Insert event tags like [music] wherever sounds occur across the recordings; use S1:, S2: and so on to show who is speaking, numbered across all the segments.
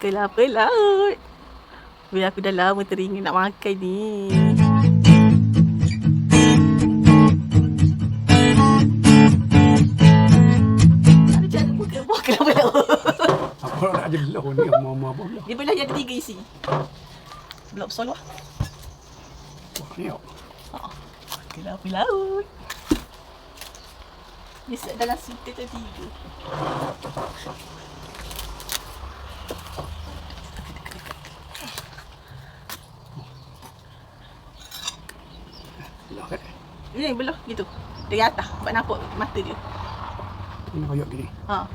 S1: Kelapa laut. Biar aku dah lama teringin nak makan ni. Ada cara buka buah kelapa laut.
S2: Apa nak jelah ni Mama apa pula
S1: Dia belah yang tiga isi. Blok luar.
S2: Wah ni awak
S1: Kelapa laut. Bisa dalam suta tu tiga.
S2: Lah kan
S1: Ni belah gitu. Dari atas. Sebab nampak mata dia.
S2: Ini koyak gini
S1: Ha.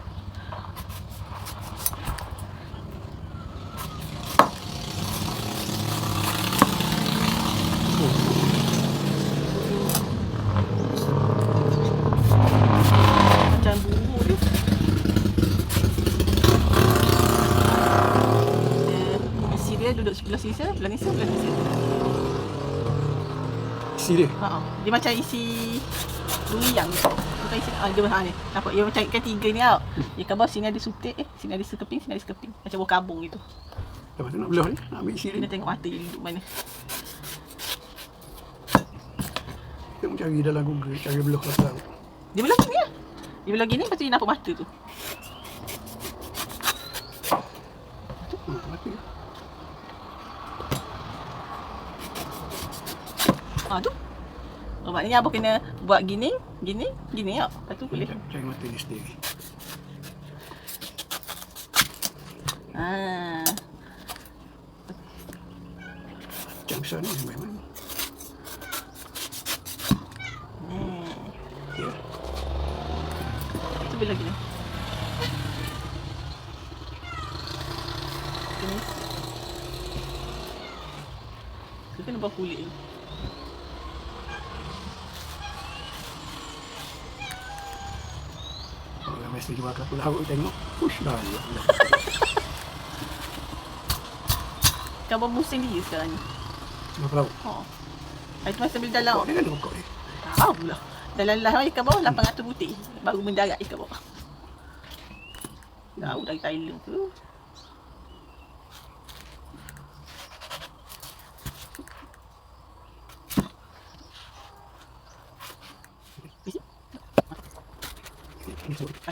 S1: Duduk sebelah sini, sebelah ni, sebelah ni.
S2: Isi dia
S1: Ha, ha. dia macam isi durian gitu. Bukan isi ah, dia ha, ni. Nampak dia macam ikan tiga ni tau. Ikan bawah sini ada sutik eh, sini ada sekeping, sini ada sekeping. Macam buah kabung gitu.
S2: Lepas tu nak belah ni Nak ambil isi dia
S1: tengok mata dia duduk mana.
S2: Tengok cari dalam Google Cari belah laut
S1: Dia belah gini lah. Dia belah gini, lepas tu dia nampak mata tu.
S2: Ha, mati
S1: Ha tu. Oh, maknanya apa kena buat gini, gini, gini tau. Lepas tu boleh.
S2: Cari, cari mata dia sendiri
S1: Ha.
S2: Macam besar ni Memang
S1: Hmm.
S2: Ya
S1: Tu belah gini. Gini. Tu kena buat kulit ni.
S2: Orang mesti jual kelapa laut Tengok Push dah ya Allah.
S1: Kabar musim dia sekarang ni.
S2: Kelapa laut
S1: Ha. Hari tu masa beli dalam.
S2: Kok dia kan pokok dia
S1: Tahu pula. Dalam lah ikan bawah 800 putih. Baru mendarat ikan bawah. Tahu dari Thailand tu.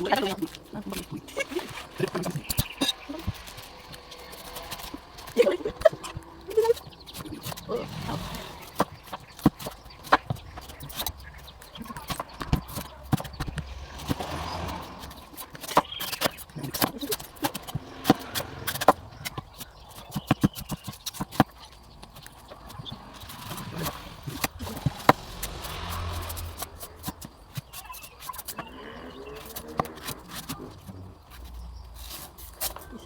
S1: 他百多个样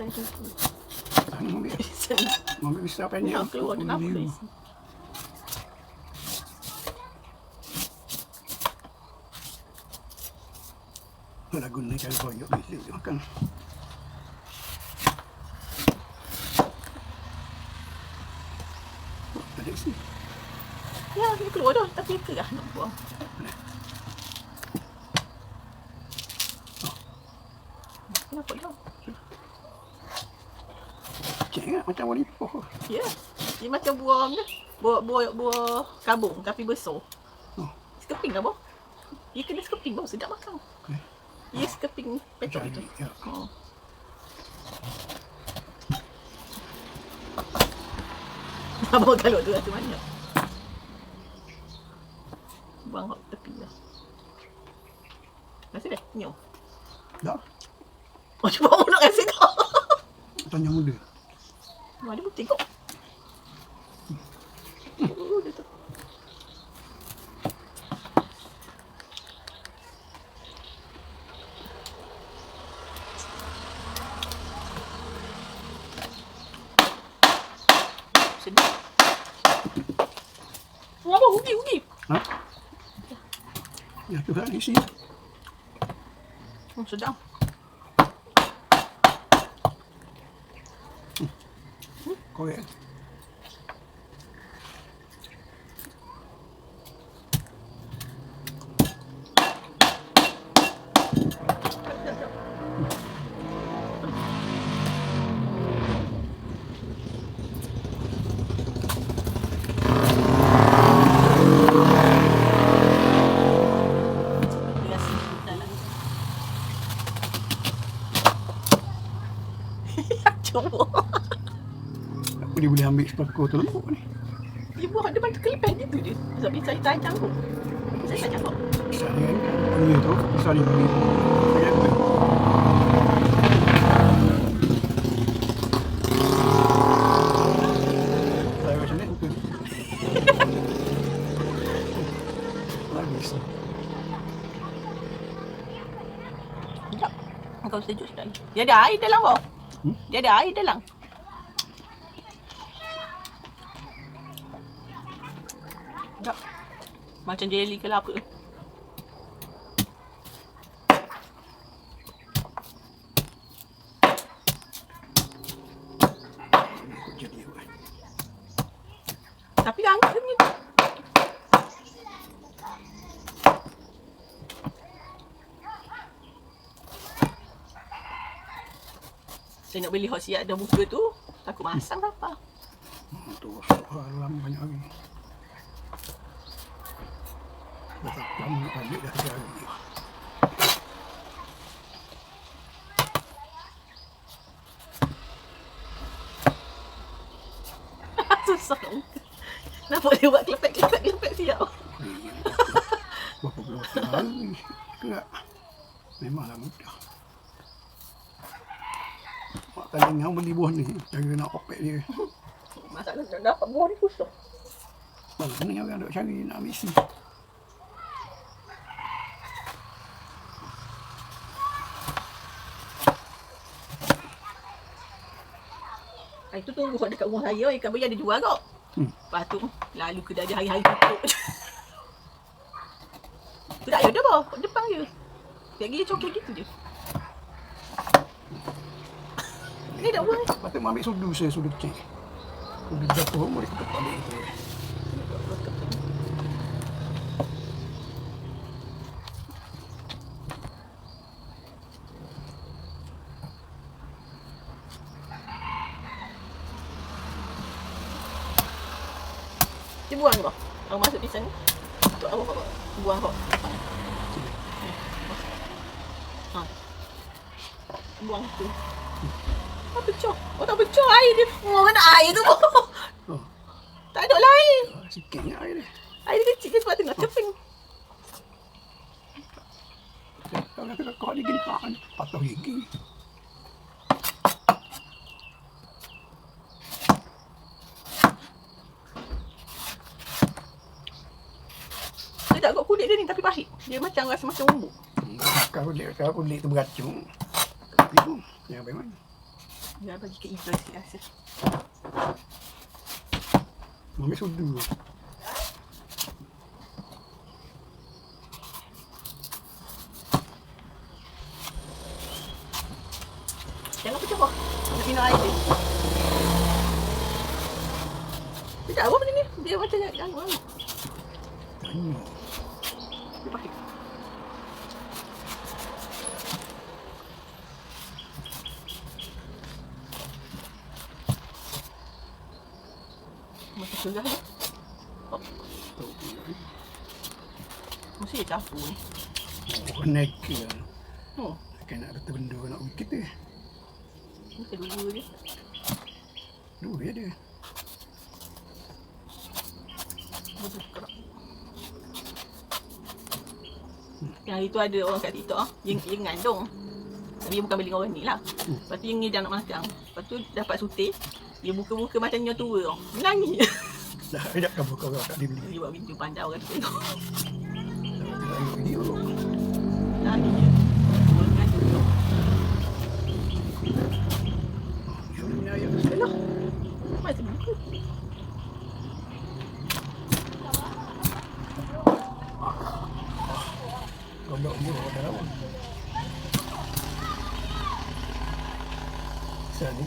S1: Pisang kuku.
S2: Ano mo ambil
S1: Pisang.
S2: Mau ambil besar pendek
S1: Nak keluar kenapa
S2: Biru.
S1: isi?
S2: Nak guna cari koyak Bila dia makan Ada isi
S1: Ya, dia keluar dah. Tapi ke dah nak buang. Kenapa dah?
S2: Cik ingat macam wali poh
S1: Ya. Dia macam buah ni. Buah, buah, buah kabung tapi besar.
S2: Oh.
S1: Sekeping lah, boh. Dia kena sekeping, boh. Sedap makan.
S2: Okay.
S1: Dia sekeping
S2: Cari
S1: tu.
S2: ya.
S1: Oh. Abang kalau tu rasa mana? Buang kat tepi lah. Rasa dah? Nyom.
S2: Dah
S1: Oh, cuba awak nak rasa tak?
S2: Tanya muda
S1: Wah, dia pun tengok. Oh, dia tu. Sedap. Wah, abang, ugi, ugi.
S2: Ha? Ya tu kan isi
S1: Oh, sedap.
S2: Korek
S1: Cuba.
S2: Apa dia boleh ambil sepakor tu lembut ni?
S1: Dia buat ada bantu kelipan gitu dia. Sebab saya tak cangkuk. Saya tak
S2: dia tu, dia bunyi. Saya? Saya macam ni, okey. Lagi sih.
S1: Sekejap. Kau sejuk sekali. Dia ada air dalam kau.
S2: Hmm?
S1: Dia ada air dalam. Macam jelly ke lah apa.
S2: Apa.
S1: Tapi hangat dia punya. Saya nak beli hot siap dah muka tu. Takut masang apa.
S2: Hmm, Tu soalan banyak lagi. Tak lama nak
S1: dia buat kelepek-kelepek-kelepek siap.
S2: Berapa puluh hari. Enggak. Memanglah mudah. Mak kali yang beli buah ni, cara nak opek dia.
S1: Masalah nak dapat buah ni susah.
S2: Mana ni orang nak cari nak ambil isi.
S1: Itu tunggu kat [laughs] dekat rumah saya. Ikan beri ada jual kok.
S2: Hmm.
S1: Lepas tu, lalu kedai dia hari-hari tutup. [laughs] tu tak ada apa. Kat depan je. Tiap gila coklat gitu je. Ni dah buang.
S2: Lepas tu ambil sudu saya, sudu kecil. Sudu jatuh, boleh kita balik itu.
S1: Dia buang kau. Kau masuk di sana. Tu awak kau buang kau. Ha. Buang tu. Tak pecah. Oh tak pecah air dia. Oh mana air tu?
S2: Oh,
S1: tak ada lah air.
S2: sikitnya air dia.
S1: Air dia kecil je sebab tengah ceping.
S2: Kalau kata kau dia gini kan, patah gigi.
S1: Dia tak kot kulit dia ni tapi pahit. Dia macam rasa macam.
S2: Hmm, Kalau dia kalau kulit tu beracun, itu yang bagaimana?
S1: Dia bagi ke Izzah sikit rasa.
S2: Ambil sudu.
S1: Jangan pecah kau. Nak minum air dia. Dia tak apa benda ni. Dia macam nak ganggu.
S2: Hmm.
S1: Dia pahit. Surah ni.
S2: Tu.
S1: Mesti dia campur ni.
S2: Oh, naik ke.
S1: Hmm.
S2: Kan ada benda nak wikit dia.
S1: Ni kedua dia.
S2: Dua ya dia.
S1: Dia buka. Yang itu ada orang kat TikTok ah, yang yang ngandung. Tapi bukan beli orang ni lah. Lepas tu yang ngidam nak makan. Lepas tu dapat sutik. Dia buka-buka macam nyonya tua tau. Dia nangis.
S2: Dah ada kamu kau tak dibeli.
S1: Dia buat video panjang orang tu tengok.
S2: Dah tengok video.
S1: Nangis je.
S2: Dia.
S1: Macam.
S2: Gondok dia dah lama.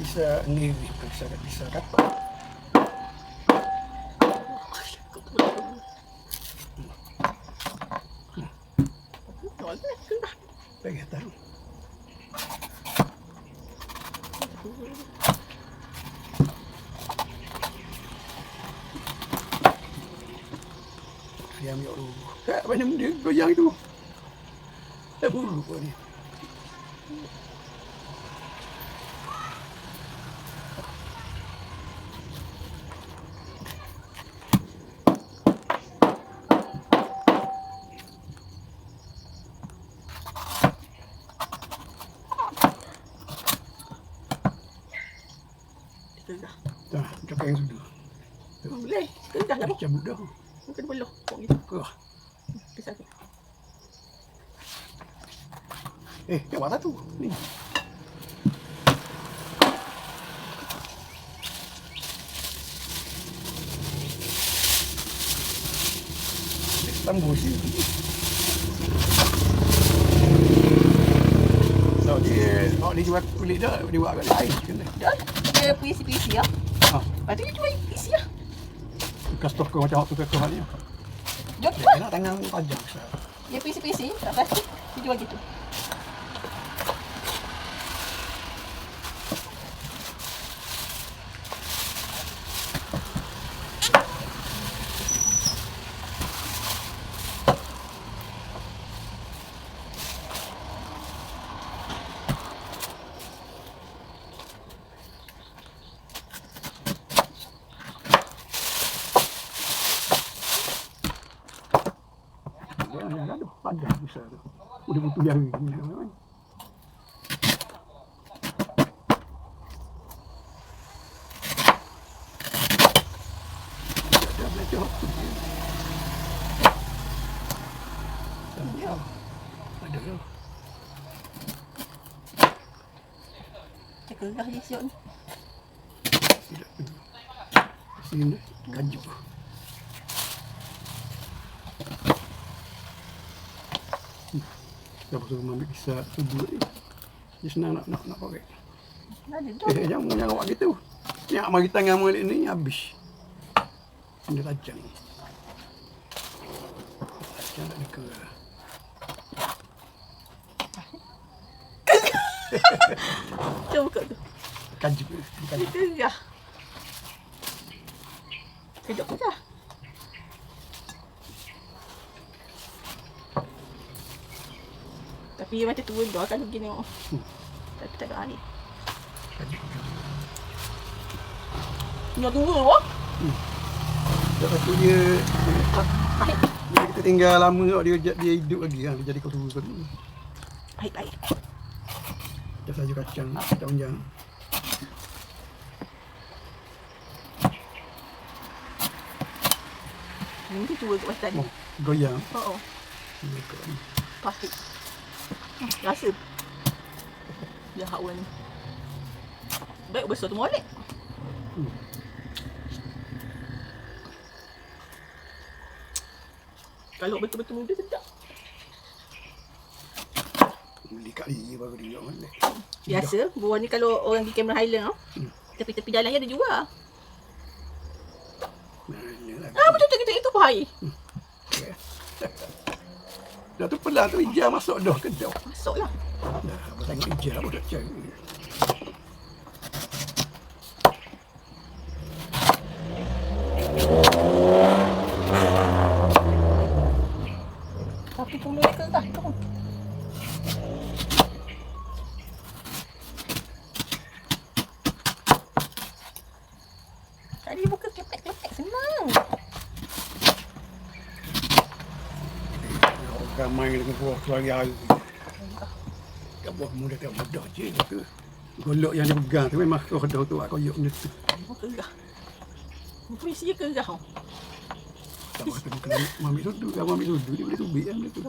S2: Bisa ni bisa ni bisa bisa. Dia ambil dulu. Tak banyak benda goyang itu. Tak pun ni.
S1: Gerah.
S2: Dah, cakap yang sudah.
S1: Hmm, boleh. Gerah lah.
S2: Dah cabut dah.
S1: Mungkin belum. Kok gitu.
S2: Kerah.
S1: Pisah tu.
S2: Eh, yang mana tu? Ni. Tembus ni. So dia, kalau dia jual kulit dah, dia buat kat lain. Kena.
S1: Dah. Dia PC-PC ya.
S2: Ha,
S1: Lepas tu dia jual PC ya.
S2: Toko macam waktu ke kau Dia
S1: jual.
S2: kena tangan tajam. Ustaz.
S1: Dia PC-PC. Tak plastik. Dia jual gitu.
S2: Dia ni ada padah besar tu. Udah butuh jari ni memang. Dah belajar. Ya. Ada lah.
S1: Dia gerah dia siap ni.
S2: Tidak. Sini kayu. Dah pasal ambil kisah subuh ni. Dia senang nak nak nak pakai. Eh, jangan jangan buat gitu. Yang mari tangan mulut ni habis. Ini tajam. Tajam tak deka.
S1: Cuba buka tu.
S2: Kaji. Kaji.
S1: Dia gerah. Kejap kejap. Tapi dia macam tua dah begini. Oh.
S2: Hmm.
S1: Tapi tak ada air. Dia tua wah.
S2: Lepas tu dia
S1: Baik.
S2: dia kita tinggal lama tau, dia dia hidup lagi kan dia jadi kau tunggu kan.
S1: Baik baik.
S2: Kita saja kacang daun jang.
S1: Ini tua kat pasal ni.
S2: Oh, goyang.
S1: Oh, oh. Plastik. Hmm, rasa. Dia hak ni. Baik besar tu molek.
S2: Hmm.
S1: Kalau betul-betul muda sedap.
S2: Beli kali baru dia mana.
S1: Biasa, buah ni kalau orang di Cameron Highland tau.
S2: Hmm.
S1: Tepi-tepi jalan dia ada jual.
S2: Mana lah.
S1: Ah, betul betul itu bahaya.
S2: Dah tu pelan tu hijau masuk dah ke dah.
S1: Masuklah.
S2: Dah apa tengok hijau pun dah cari.
S1: Tapi pun boleh kerah tu. Tadi buka klepek-klepek senang.
S2: Keluarga hari. Tak buah muda tak mudah je tu. Golok yang dia pegang tu memang kau dah tu aku yuk ni tu.
S1: Oh, kerah. Puisi dia kerah. tau.
S2: Tak apa tu kena ambil sudu, kalau ambil sudu dia boleh tubik kan dia tu.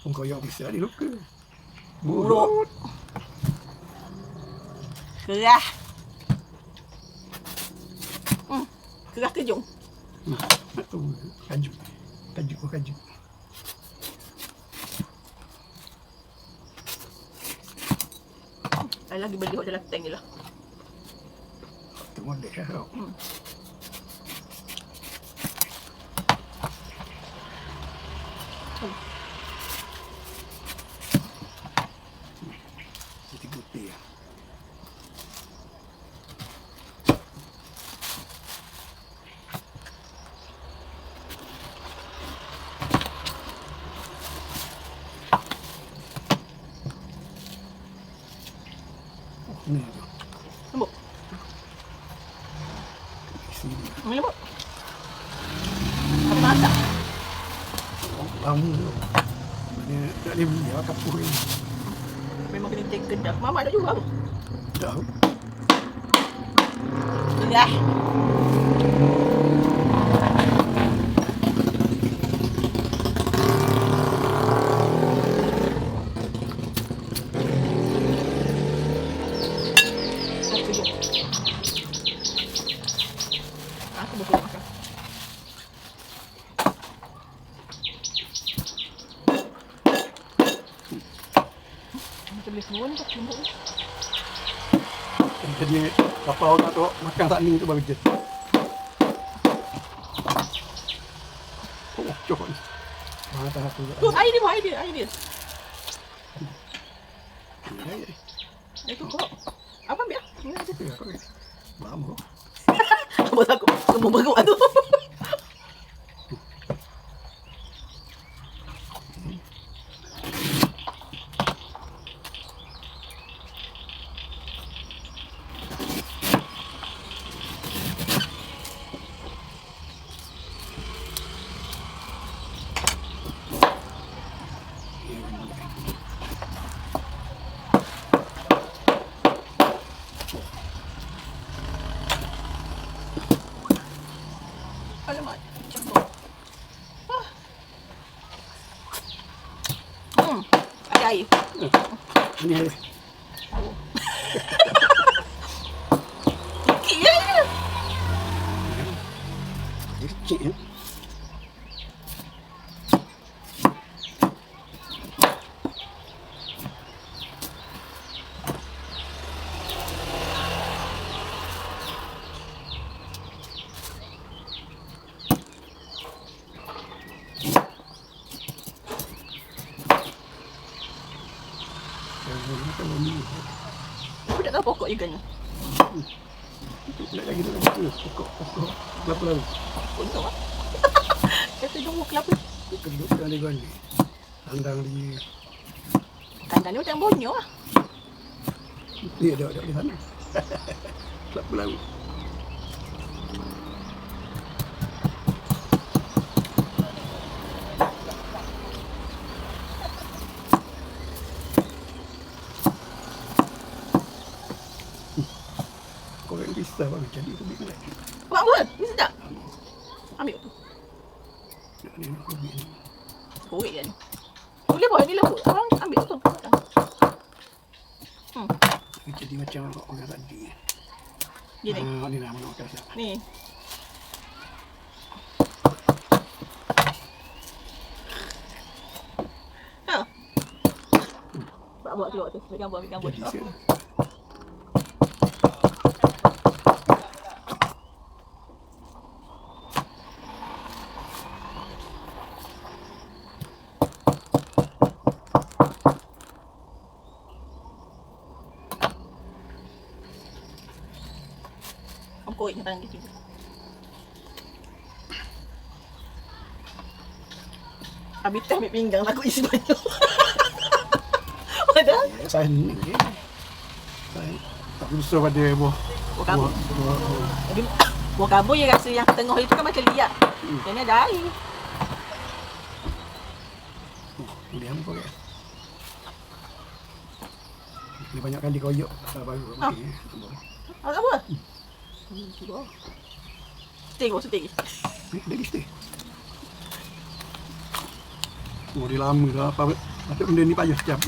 S2: Pun kau yang bisa dia luka.
S1: Buruk. Kerah. Hmm. Kerah kejung.
S2: Nak tu kaju. Kaju kau kaju.
S1: Lagi beli dalam tank ni lah.
S2: Tu molek lah kau. Kita putih lah. Ni tu.
S1: Lembut. Ambil lembut. Apa.
S2: Mana tak boleh beli lah kapuh ni.
S1: Memang kena take kedap. Mama dah jual.
S2: Tahu.
S1: Dah. Boleh tak lembut ni?
S2: Jadi apa orang tu makan tak ni tu baru je. Oh, cukup ni. Mana tak aku.
S1: Tu air dia, buat air dia, air dia. Itu kok. Apa ambil? Ni
S2: ni. Lama.
S1: Kamu takut. Kamu bergerak tu. Alamak. Cepat. Ah. Hmm. Ada air.
S2: Ini air.
S1: Sikit je.
S2: Dia kecil ya.
S1: Aku tak tahu pokok juga ni.
S2: Nak lagi nak lagi pokok pokok kelapa lalu. [laughs]
S1: Untuk ah. Kata dulu kelapa.
S2: Kita duduk dalam dia ni. Sandang di
S1: Kandang ni macam bonyo lah.
S2: dia ada ada di sana. [laughs] kelapa lalu. Kau bisa bagi jadi tu bila.
S1: Buat apa? Ni sedap. Ambil tu.
S2: Ni aku ni.
S1: Korek kan. Boleh buat ni lembut. Abang ambil tu. Hmm.
S2: Jadi macam orang tadi.
S1: Dia ni.
S2: Ah, ni nak kasih.
S1: Ni. Ha. Buat buat tu, buat tu. Ambil gambar, ambil gambar. Tangan kecil. Habis teh ambil pinggang aku isi banyak.
S2: Ya, saya ni. Saya tak berusaha pada buah.
S1: Buah kabut.
S2: Buah, buah, buah. [coughs]
S1: Kabut yang rasa yang tengah itu kan macam liat. Yang ni ada air.
S2: Dia apa ya? Dia banyak kali koyok. Tak baru. Okey.
S1: Ah, apa? Hmm, buat steak.
S2: Ni dia mesti. Oh, dia lama dah apa. Patut benda ni payah sekejap.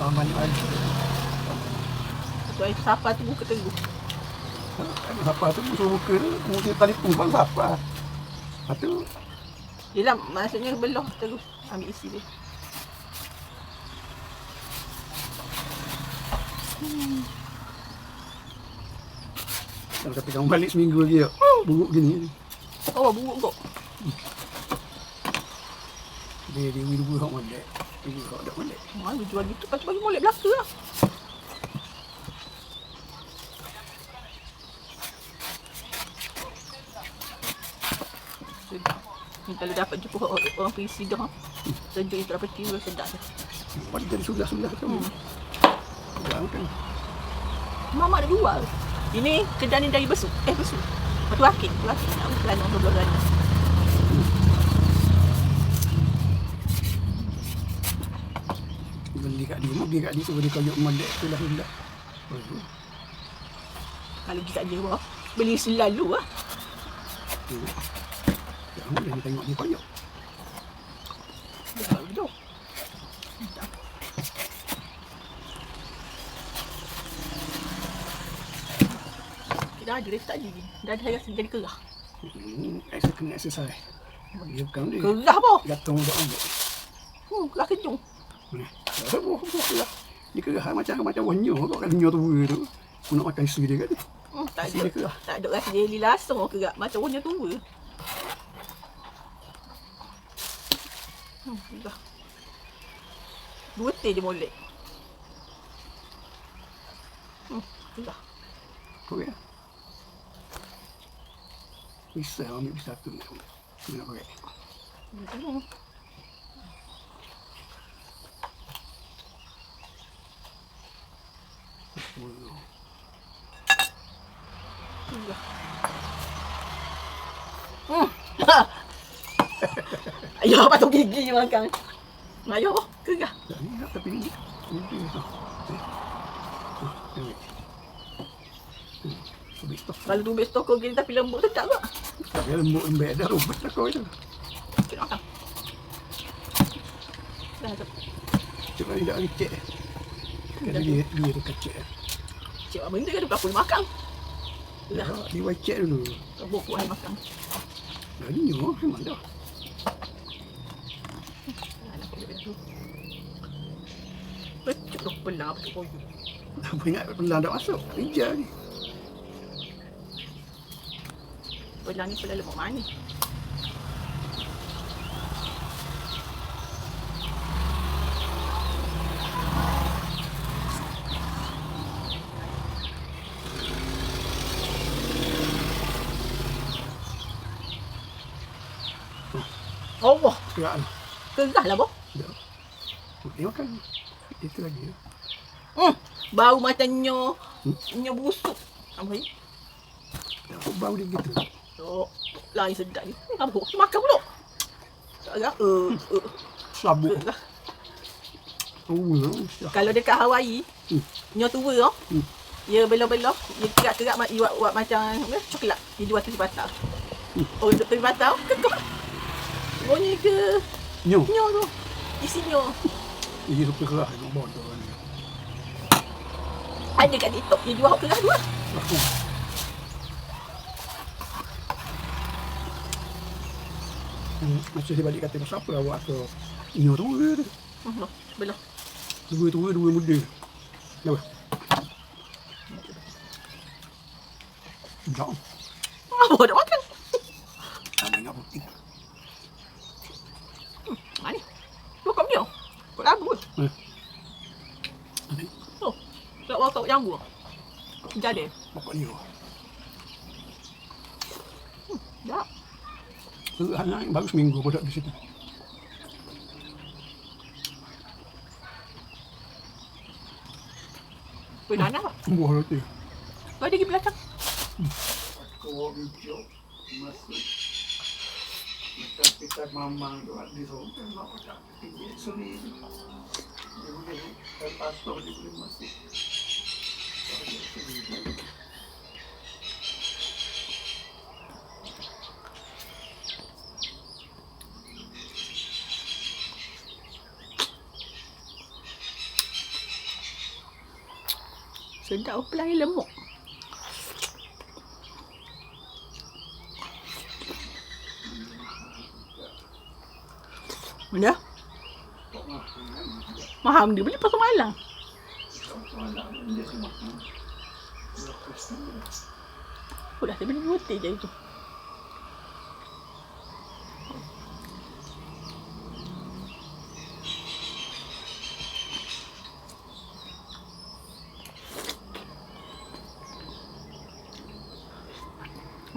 S2: Lama banyak lagi.
S1: Tu air sapa tu buka teguh.
S2: Siapa tu suruh buka tu. Mungkin telefon pun siapa. Lepas tu,
S1: Yelah, maksudnya belah terus ambil isi dia.
S2: kalau kata kamu balik seminggu lagi ya. Buruk gini.
S1: Oh, buruk kok.
S2: Dia dia wiru hok molek. Wiru hok dak molek.
S1: Mana dia jual gitu, kata bagi molek belaka lah. Ni kalau dapat jumpa orang, pergi sidang, sejuk itu dapat tiba sedap.
S2: Pada jadi sudah-sudah tu.
S1: Hmm.
S2: Sudah kan.
S1: Mama ada jual. Ini kedai ni dari besuk. Eh besuk. Batu akik. Batu akik. Nak bukan orang dua belas
S2: Beli kat dia, beli kat dia tu beli koyok molek tu lah sudah.
S1: Kalau kat dia bawah. Beli selalu lah.
S2: Jangan dia tengok dia koyak.
S1: Dia tak betul. Dah ada, dia tak jadi. Dah ada rasa jadi kerah.
S2: Hmm, exercise kena exercise. Dia bukan dia.
S1: Kerah apa?
S2: Gatong dah ambil.
S1: Hmm, kerah kejung.
S2: Dah buah buah lah. Dia kerah macam macam wanyo kau kan nyo tu tu. Aku nak makan isi dia kan.
S1: Hmm, tak ada.
S2: kerah.
S1: Tak ada rasa jeli lasung kerah. Macam warna tua. Hmm, kerah. Dua teh je molek. Hmm, kerah.
S2: Kau Bisa ambil bisa tu. Kena pakai.
S1: Hmm.
S2: Oh.
S1: Kerah. Hmm. Ayah patut gigi makan.
S2: Ni tak tapi ni. Ni dia tu. Habis tu.
S1: Kalau tumis toko gini tapi lembut tak?
S2: Tak ada lembut lembek dah rumput tak kau itu.
S1: Dah.
S2: Cuma ni dah licik. Kan dia dia tu kecil.
S1: Cik apa benda kan dia berapa makan? Dah.
S2: Dah dia wajib dulu.
S1: Kau buat dia makan.
S2: Dah ni nyo memang dah.
S1: Dah nak kau dulu. Becuk dah pelah betul kau.
S2: Apa ingat pelan dah masuk. Hijau ni.
S1: Pelah ni pelah lemak manis. Allah,
S2: Gerak ni.
S1: kerah lah boh.
S2: Dah. Dia makan. Itu lagi.
S1: Hmm, bau macam nyo,
S2: Hmm?
S1: nyo busuk. Apa ni?
S2: Bau dia begitu.
S1: Oh, lain sedap ni. Apa? Dia makan pula. Tak agak. Uh, uh,
S2: Sabuk. Oh, dah.
S1: Kalau dekat Hawaii,
S2: Hmm.
S1: nyo tua oh.
S2: Hmm.
S1: Dia belah-belah, dia kerak-kerak dia buat, buat macam apa, coklat. Dia jual tepi patah.
S2: Hmm.
S1: Oh, untuk tepi patah, kekok. Bunyi ke
S2: Nyo.
S1: nyo tu. Isi nyo.
S2: Dia rupa kerah. Nak bodoh ni.
S1: Ada kat TikTok, dia jual kerah dua.
S2: Aku. Hmm, Macam dia balik kata pasal apa awak tu Nyo tu tu
S1: Hmm, loh, belah.
S2: Dua tua dua muda Kenapa? Tak
S1: Apa dah makan?
S2: Sama dengan putih
S1: Ha ni. Dua kau nyo. Kau labu.
S2: Eh. Nanti
S1: Oh, tak wakau jambu. Jadi.
S2: Pokok ni
S1: Dah.
S2: Anak baru seminggu pun tak di situ
S1: Banana lah.
S2: Buah roti
S1: Kau ada pergi belakang.
S2: Kau hijau Masuk Kita kita mamang tu Di sana Nak macam Tinggi sini Dia boleh Dan pastor dia
S1: Sedap pelai lemuk. Mana? Mahal dia beli pasal malang. Oh dah, saya beli roti je itu.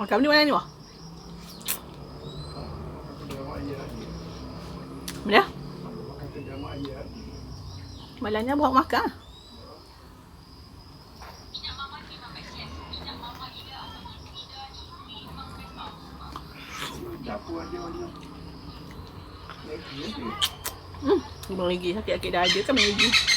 S1: Makan ni mana ni wah?
S2: Ayat
S1: Malangnya bawa makan.
S2: Lagi
S1: Hmm, abang lagi sakit-sakit dah ada kan lagi.